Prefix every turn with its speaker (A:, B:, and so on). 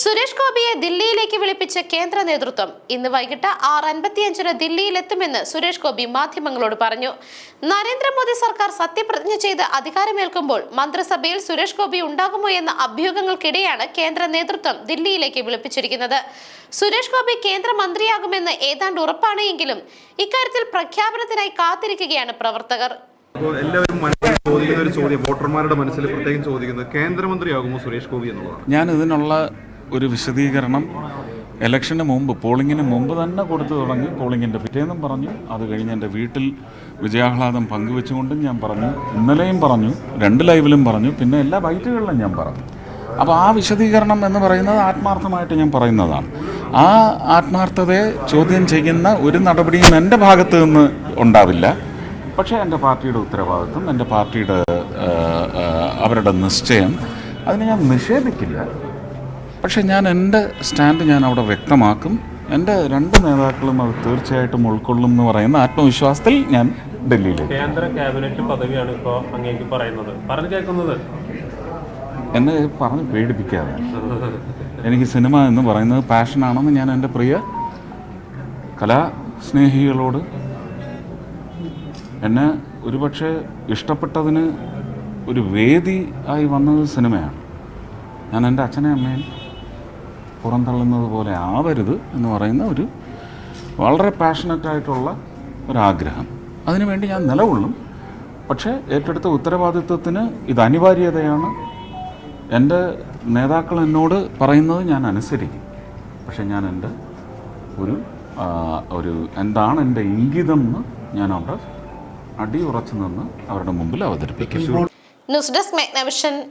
A: സുരേഷ് ഗോപിയെ ദില്ലിയിലേക്ക് വിളിപ്പിച്ച കേന്ദ്ര നേതൃത്വം ഇന്ന് വൈകിട്ട് ആറ് അൻപത്തിയഞ്ചിന് ദില്ലിയിലെത്തുമെന്ന് സുരേഷ് ഗോപി മാധ്യമങ്ങളോട് പറഞ്ഞു. നരേന്ദ്രമോദി സർക്കാർ സത്യപ്രതിജ്ഞ ചെയ്ത് അധികാരമേൽക്കുമ്പോൾ മന്ത്രിസഭയിൽ സുരേഷ് ഗോപി ഉണ്ടാകുമോ എന്ന അഭ്യൂഹങ്ങൾക്കിടെയാണ് കേന്ദ്ര നേതൃത്വം ദില്ലിയിലേക്ക് വിളിപ്പിച്ചിരിക്കുന്നത്. സുരേഷ് ഗോപി കേന്ദ്രമന്ത്രിയാകുമെന്ന് ഏതാണ്ട് ഉറപ്പാണ് എങ്കിലും ഇക്കാര്യത്തിൽ പ്രഖ്യാപനത്തിനായി കാത്തിരിക്കുകയാണ് പ്രവർത്തകർ.
B: എല്ലാവരും ചോദിക്കുന്ന ഒരു ചോദ്യം വോട്ടർമാരുടെ മനസ്സിൽ പ്രത്യേകം ചോദിക്കുന്നത് കേന്ദ്രമന്ത്രിയാകുമോ സുരേഷ് ഗോപി എന്നുള്ളതാണ്.
C: ഞാൻ ഇതിനുള്ള ഒരു വിശദീകരണം ഇലക്ഷന് മുമ്പ് പോളിങ്ങിന് മുമ്പ് തന്നെ കൊടുത്തു തുടങ്ങി പോളിങ്ങിന്റെ പിറ്റേന്നും പറഞ്ഞു. അത് കഴിഞ്ഞ് എന്റെ വീട്ടിൽ വിജയാഹ്ലാദം പങ്കുവെച്ചുകൊണ്ടും ഞാൻ പറഞ്ഞു. ഇന്നലെയും പറഞ്ഞു രണ്ട് ലൈവിലും പറഞ്ഞു പിന്നെ എല്ലാ ബൈറ്റുകളിലും ഞാൻ പറഞ്ഞു. അപ്പോൾ ആ വിശദീകരണം എന്ന് പറയുന്നത് ആത്മാർത്ഥമായിട്ട് ഞാൻ പറയുന്നതാണ്. ആ ആത്മാർത്ഥതയെ ചോദ്യം ചെയ്യുന്ന ഒരു നടപടിയും എന്റെ ഭാഗത്ത് നിന്ന് ഉണ്ടാവില്ല. പക്ഷേ എന്റെ പാർട്ടിയുടെ ഉത്തരവാദിത്വം എന്റെ പാർട്ടിയുടെ അവരുടെ നിശ്ചയം. അതിനെ ഞാൻ നിഷേധിക്കില്ല. പക്ഷേ ഞാൻ എന്റെ സ്റ്റാൻഡ് ഞാൻ അവിടെ വ്യക്തമാക്കും. എന്റെ രണ്ട് നേതാക്കളും അത് തീർച്ചയായിട്ടും ഉൾക്കൊള്ളും എന്ന് പറയുന്ന ആത്മവിശ്വാസത്തിൽ ഞാൻ ഡൽഹിയിൽ
D: കേന്ദ്ര ക്യാബിനറ്റ് പദവിയാണ് ഇപ്പോൾ അങ്ങേക്ക് പറയുന്നത്. പറഞ്ഞു കേൾക്കുന്നത്?
C: എന്നെ പറഞ്ഞ് പേടിപ്പിക്കാതെ. എനിക്ക് സിനിമ എന്ന് പറയുന്നത് പാഷനാണെന്ന് ഞാൻ എന്റെ പ്രിയ കലാസ്നേഹികളോട് എന്നെ ഒരുപക്ഷെ ഇഷ്ടപ്പെട്ടതിന് ഒരു വേദി ആയി വന്നത് സിനിമയാണ്. ഞാൻ എന്റെ അച്ഛനെയും അമ്മയും പുറന്തള്ളുന്നത് പോലെ ആവരുത് എന്ന് പറയുന്ന ഒരു വളരെ പാഷനറ്റായിട്ടുള്ള ഒരാഗ്രഹം. അതിനുവേണ്ടി ഞാൻ നിലകൊള്ളും. പക്ഷേ ഏറ്റെടുത്ത ഉത്തരവാദിത്വത്തിന് ഇത് അനിവാര്യതയാണ്. എന്റെ നേതാക്കൾ എന്നോട് പറയുന്നത് ഞാൻ അനുസരിക്കും. പക്ഷേ ഞാൻ എന്റെ ഒരു ഒരു എന്താണ് എന്റെ ഇംഗിതം എന്ന് ഞാൻ അവിടെ അടിയുറച്ചു നിന്ന് അവരുടെ മുമ്പിൽ അവതരിപ്പിക്കും.
A: News desk മെഗ്നവിഷൻ